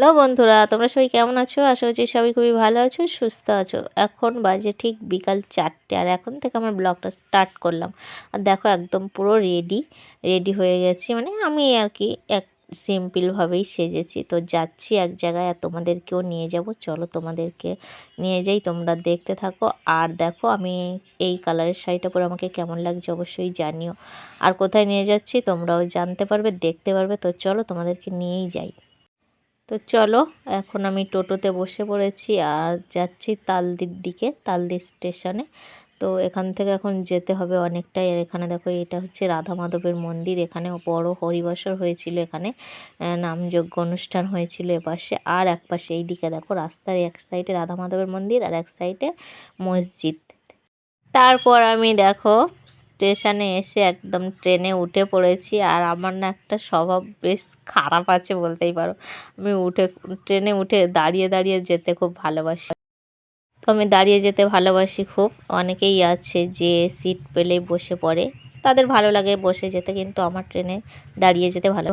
Hello বন্ধুরা, তোমরা সবাই কেমন আছো? আশা করছি সবাই খুবই ভালো আছো, সুস্থ আছো। এখন বাজে ঠিক বিকাল চারটে, আর এখন থেকে আমার ব্লগটা স্টার্ট করলাম। আর দেখো একদম পুরো রেডি রেডি হয়ে গেছি। মানে আমি আর কি এক সিম্পলভাবেই সেজেছি। তো যাচ্ছি এক জায়গায়, আর তোমাদেরকেও নিয়ে যাব। চলো তোমাদেরকে নিয়ে যাই, তোমরা দেখতে থাকো। আর দেখো আমি এই কালারের শাড়িটা পরে আমাকে কেমন লাগছে অবশ্যই জানিও। আর কোথায় নিয়ে যাচ্ছি তোমরাও জানতে পারবে, দেখতে পারবে। তো চলো তোমাদেরকে নিয়েই যাই। তো চলো, এখন আমি টোটোতে বসে পড়েছি আর যাচ্ছি তালদির দিকে তালদি স্টেশনে তো এখান থেকে এখন যেতে হবে অনেকটাই। আর এখানে দেখো, এটা হচ্ছে রাধা মাধবের মন্দির। এখানে বড় হরিবাসর হয়েছিল এখানে নামযজ্ঞ অনুষ্ঠান হয়েছিল এপাশে। আর এক পাশে এই দিকে দেখো, রাস্তার এক সাইডে রাধা মাধবের মন্দির আর এক সাইডে মসজিদ। তারপর আমি দেখো স্টেশনে এসে একদম ট্রেনে উঠে পড়েছি আর আমার না একটা স্বভাব বেশ খারাপ আছে বলতেই পারো। আমি উঠে, ট্রেনে উঠে দাঁড়িয়ে দাঁড়িয়ে যেতে খুব ভালোবাসি। তো আমি দাঁড়িয়ে যেতে ভালোবাসি খুব। অনেকেই আছে যে সিট পেলে বসে পড়ে। তাদের ভালো লাগে বসে যেতে, কিন্তু আমার ট্রেনে দাঁড়িয়ে যেতে ভালো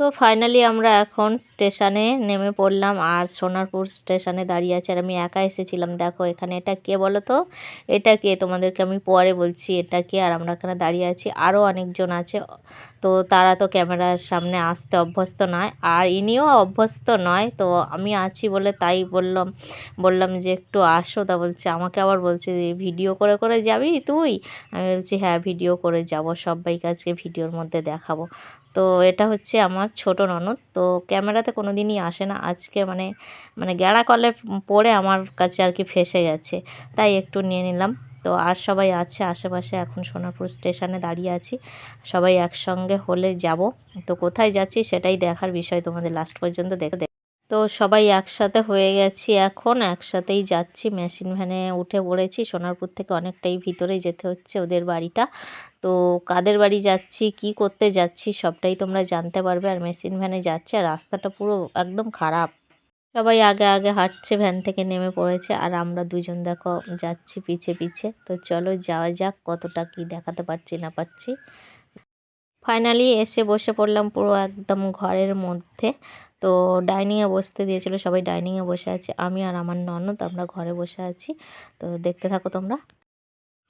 তো ফাইনালি আমরা এখন স্টেশনে নেমে পড়লাম আর সোনারপুর স্টেশনে দাঁড়িয়ে আছে আর আমি একা এসেছিলাম। দেখো এখানে এটা কে বলো তো এটা কে? তোমাদেরকে আমি পরে বলছি এটা কে? আর আমরা এখানে দাঁড়িয়ে আছি। আরও অনেকজন আছে। তো তারা তো ক্যামেরার সামনে আসতে অভ্যস্ত নয়। আর ইনিও অভ্যস্ত নয়। তো আমি আছি বলে তাই বললাম বললাম যে একটু আসো। তা বলছে, আমাকে আবার বলছে ভিডিও করে করে যাবি তুই? আমি বলছি হ্যাঁ ভিডিও করে যাব। সবাইকে আজকে ভিডিওর মধ্যে দেখাবো। তো এটা হচ্ছে আমার ছোট ননদ। তো ক্যামেরাতে কোনো দিনই আসে না। আজকে মানে মানে গ্যাড়া কলে পড়ে আমার কাছে আর কি ফেসে গেছে। তাই একটু নিয়ে নিলাম। তো আর সবাই আছে আশেপাশে। এখন সোনারপুর স্টেশনে দাঁড়িয়ে আছি। সবাই একসঙ্গে হলে যাব। তো কোথায় যাচ্ছি সেটাই দেখার বিষয় তোমাদের লাস্ট পর্যন্ত দেখে তো সবাই একসাথে হয়ে গেছি এখন, একসাথেই যাচ্ছি। মেশিন ভ্যানে উঠে পড়েছি। সোনারপুর থেকে অনেকটাই ভিতরে যেতে হচ্ছে ওদের বাড়িটা। তো কাদের বাড়ি যাচ্ছি, কি করতে যাচ্ছি সবটাই তোমরা জানতে পারবে। আর মেশিন ভ্যানে যাচ্ছে আর রাস্তাটা পুরো একদম খারাপ। সবাই আগে আগে হাঁটছে, ভ্যান থেকে নেমে পড়েছে আর আমরা দুজন দেখো যাচ্ছি পিছে পিছে। তো চলো যাওয়া যাক কতটা কি দেখাতে পারছি না পারছি। ফাইনালি এসে বসে পড়লাম পুরো একদম ঘরের মধ্যে। তো ডাইনিংয়ে বসতে দিয়েছিল, সবাই ডাইনিংয়ে বসে আছে। আমি আর আমার ননদ, আমরা ঘরে বসে আছি। তো দেখতে থাকো তোমরা।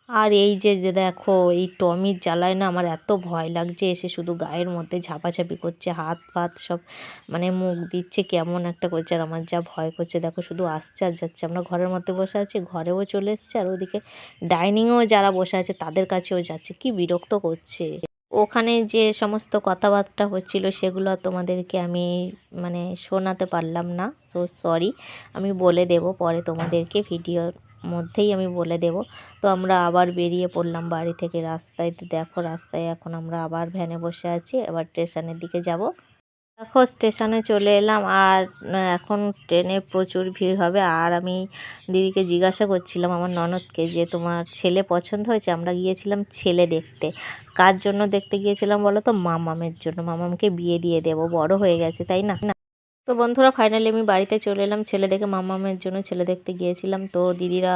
আর এই যে দেখো, এই টমির জ্বালায় না আমার এত ভয় লাগছে, এসে শুধু গায়ের মধ্যে ঝাপাঝাপি করছে, হাত ফাত সব মানে মুখ দিচ্ছে, কেমন একটা করছে আর আমার যা ভয় করছে। দেখো শুধু আসছে আর যাচ্ছে। আমরা ঘরের মধ্যে বসে আছি, ঘরেও চলে এসছে আর ওদিকে ডাইনিংয়েও যারা বসে আছে তাদের কাছেও যাচ্ছে। কি বিরক্ত করছে। ওখানে যে সমস্ত কথাবার্তা হচ্ছিল সেগুলো তোমাদেরকে আমি মানে শোনাতে পারলাম না। সো সরি আমি বলে দেব, পরে তোমাদেরকে ভিডিওর মধ্যেই আমি বলে দেব। তো আমরা আবার বেরিয়ে পড়লাম বাড়ি থেকে রাস্তায়। দেখো রাস্তায় এখন আমরা আবার ভ্যানে বসে আছি, এবার স্টেশনের দিকে যাব। দেখো, স্টেশনে চলে এলাম আর এখন ট্রেনে প্রচুর ভিড় হবে। আর আমি দিদিকে জিজ্ঞাসা করছিলাম, আমার ননদকে, যে তোমার ছেলে পছন্দ হয়েছে? আমরা গিয়েছিলাম ছেলে দেখতে। কার জন্য দেখতে গিয়েছিলাম বলো তো? মামামের জন্য। মামামকে বিয়ে দিয়ে দেবো। বড় হয়ে গেছে, তাই না? তো বন্ধুরা ফাইনালি আমি বাড়িতে চলে এলাম। ছেলে দেখে মামামের জন্য ছেলে দেখতে গিয়েছিলাম। তো দিদিরা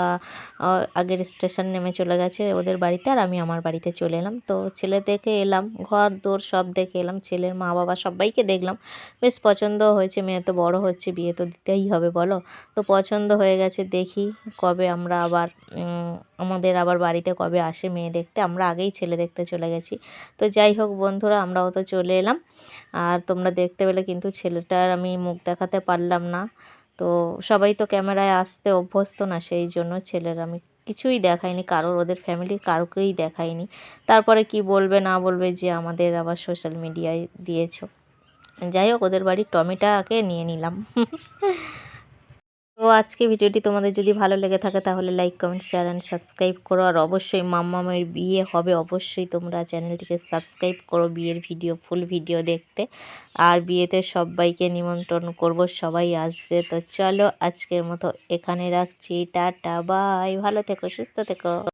আগের স্টেশন নেমে চলে গেছে ওদের বাড়িতে আর আমি আমার বাড়িতে চলে এলাম। তো ছেলে দেখে এলাম, ঘর দোর সব দেখে এলাম। ছেলের মা বাবা সবাইকে দেখলাম। বেশ পছন্দ হয়েছে, মেয়ে তো বড় হচ্ছে, বিয়ে তো দিতেই হবে, বলো। তো পছন্দ হয়ে গেছে, দেখি কবে আমরা আবার আমাদের আবার বাড়িতে কবে আসে মেয়ে দেখতে। আমরা আগেই ছেলে দেখতে চলে গেছি। তো যাই হোক বন্ধুরা, আমরাও তো চলে এলাম। আর তোমরা দেখতে পেলে কিন্তু ছেলেটার আমি মুখ দেখাতে পারলাম না। তো সবাই তো ক্যামেরায় আসতে অভ্যস্ত না, সেই জন্য ছেলের আমি কিছুই দেখাইনি, কারোর, ওদের ফ্যামিলির কারোকেই দেখাইনি। তারপরে কি বলবে, না বলবে, যে আমাদের আবার সোশ্যাল মিডিয়ায় দিয়েছ। যাই হোক, ওদের বাড়ির টমেটাকে নিয়ে নিলাম। তো আজকে ভিডিওটি তোমাদের যদি ভালো লেগে থাকে তাহলে like comment share and subscribe করো। আর অবশ্যই মাম্মামের বিয়ে হবে, অবশ্যই তোমরা চ্যানেলটিকে সাবস্ক্রাইব করো বিয়ের ভিডিও ফুল ভিডিও দেখতে। আর বিয়েতে সবাইকে নিমন্ত্রণ করব, সবাই আসবে। তো চলো আজকের মতো এখানে রাখছি। টাটা বাই ভালো থেকো, সুস্থ থেকো।